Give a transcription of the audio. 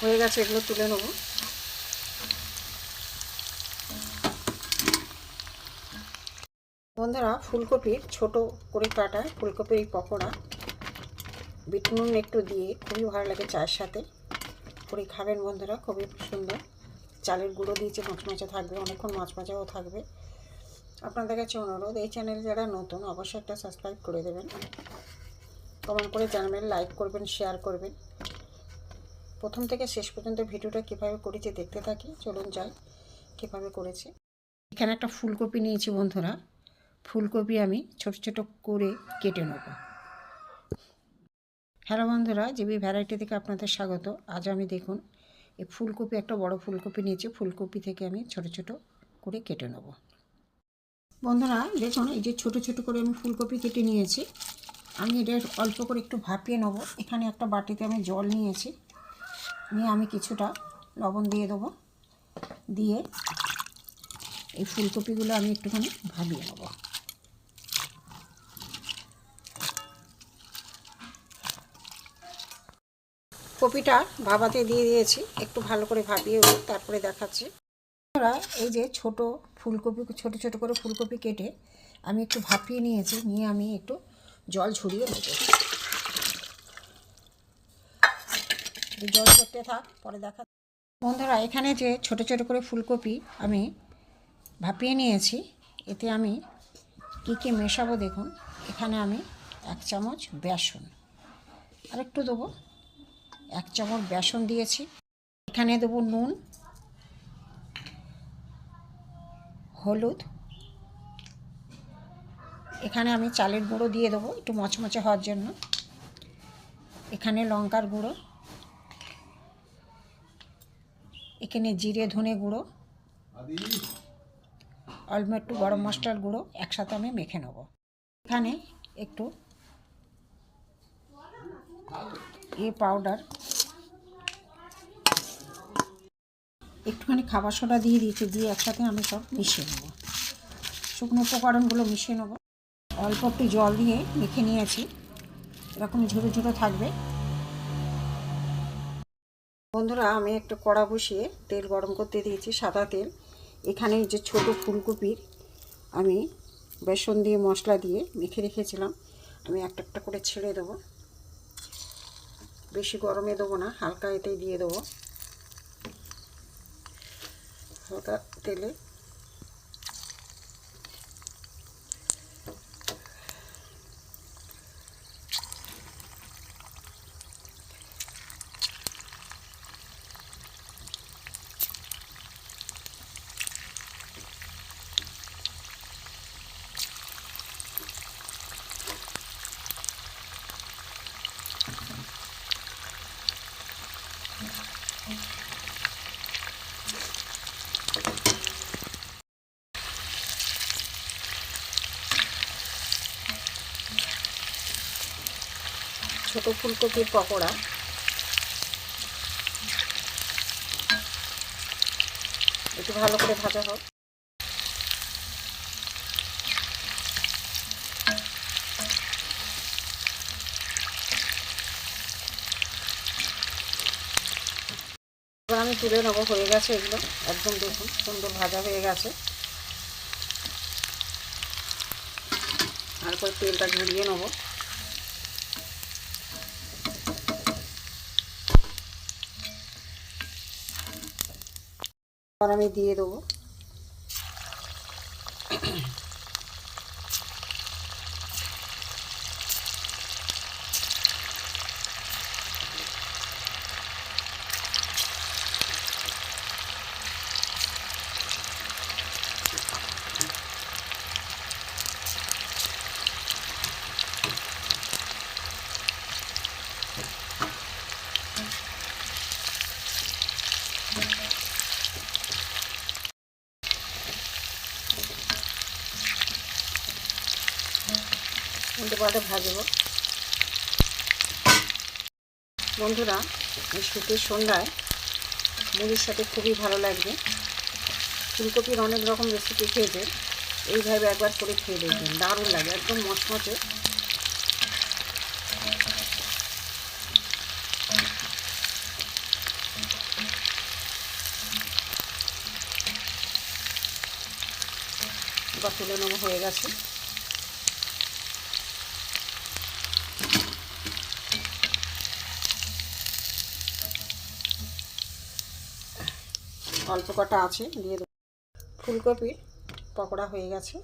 হয়ে গেছে, এগুলো তুলে নেব। বন্ধুরা, ফুলকপির ছোট করে কাটা ফুলকপির এই পকোড়া বিট নুন একটু দিয়ে খুবই ভালো লাগে চায়ের সাথে। করে খাবেন বন্ধুরা, খুবই সুন্দর। চালের গুঁড়ো দিয়েছে মচমচে থাকবে, অনেকক্ষণ মচমচাও থাকবে। আপনাদের কাছে অনুরোধ, এই চ্যানেল যারা নতুন, অবশ্যই একটা সাবস্ক্রাইব করে দেবেন। কমেন্ট করে জানাবেন, লাইক করবেন, শেয়ার করবেন। প্রথম থেকে শেষ পর্যন্ত ভিডিওটা কীভাবে করেছি দেখতে থাকি। চলুন যাই, কীভাবে করেছি। এখানে একটা ফুলকপি নিয়েছি বন্ধুরা। ফুলকপি আমি ছোট ছোট করে কেটে নেব। হ্যালো বন্ধুরা, জিবি ভ্যারাইটি থেকে আপনাদের স্বাগত। আজ আমি দেখুন এই ফুলকপি, একটা বড় ফুলকপি নিয়েছি। ফুলকপি থেকে আমি ছোট ছোট করে কেটে নেব। বন্ধুরা, দেখুন, এই যে ছোট ছোট করে আমি ফুলকপি কেটে নিয়েছি। আমি এটা অল্প করে একটু ভাপিয়ে নেব। এখানে একটা বাটিতে আমি জল নিয়েছি। নিয়ে আমি কিছুটা লবণ দিয়ে দেবো। দিয়ে এই ফুলকপিগুলো আমি একটুখানি ভাবিয়ে নেব। কপিটা ভাবাতে দিয়ে দিয়েছি, একটু ভালো করে ভাবিয়ে তারপরে দেখাচ্ছি। আমরা এই যে ছোট ফুলকপি, ছোট ছোট করে ফুলকপি কেটে আমি একটু ভাপিয়ে নিয়েছি, নিয়ে আমি একটু জল ছড়িয়ে নেব এই জল করতে থাক, পরে দেখা বন্ধুরা, এখানে যে ছোট ছোট করে ফুলকপি আমি ভাপিয়ে নিয়েছি, এতে আমি কী কী মেশাবো দেখুন। এখানে আমি এক চামচ বেসন আর একটু দেবো। এক চামচ বেসন দিয়েছি। এখানে দেবো নুন, হলুদ। এখানে আমি চালের গুঁড়ো দিয়ে দেবো, একটু মচমচে হওয়ার জন্য। এখানে লঙ্কার গুঁড়ো। এখানে জিরে, ধনে গুঁড়ো অল্প একটু গরম মশলার গুঁড়ো একসাথে আমি মেখে নেব। এখানে একটু এ পাউডার, একটুখানি খাবার সোডা দিয়ে দিয়েছি, দিয়ে একসাথে আমি সব মিশিয়ে নেব। শুকনো উপকরণগুলো মিশিয়ে নেব। অল্প একটু জল দিয়ে মেখে নিয়েছি। এরকম ঝুড়ো ঝুড়ো থাকবে। বন্ধুরা, আমি একটা কড়া বসিয়ে তেল গরম করতে দিয়েছি, সাদা তেল। এখানে যে ছোট ফুলকপির আমি বেসন দিয়ে মশলা দিয়ে মেখে রেখেছিলাম। আমি একটা একটা করে ছেড়ে দেবো। বেশি গরমে দেবো না, হালকা এতেই দিয়ে দেবো। হালকা তেলে ছোট ফুলকপির পকোড়া। একটু ভালো করে ভাজা হোক। এবার আমি তুলে নেব, হয়ে গেছে এগুলো। একদম দেখুন, সুন্দর ভাজা হয়ে গেছে। তারপর তেলটা ঝরিয়ে নেব। আমি দিয়ে দেবো। উল্টে পাল্টে ভাজবো। বন্ধুরা, এই শীতের সন্ধ্যায় মুড়ির সাথে খুবই ভালো লাগবে। ফুলকপির অনেক রকম রেসিপি খেয়েছে, এইভাবে একবার করে খেয়ে দেখবেন, দারুণ লাগে, একদম মচমচে। এবার তুলে নেব হয়ে গেছে। অল্প কটা আছে দিয়ে দেবো। ফুলকপির পকোড়া হয়ে গেছে।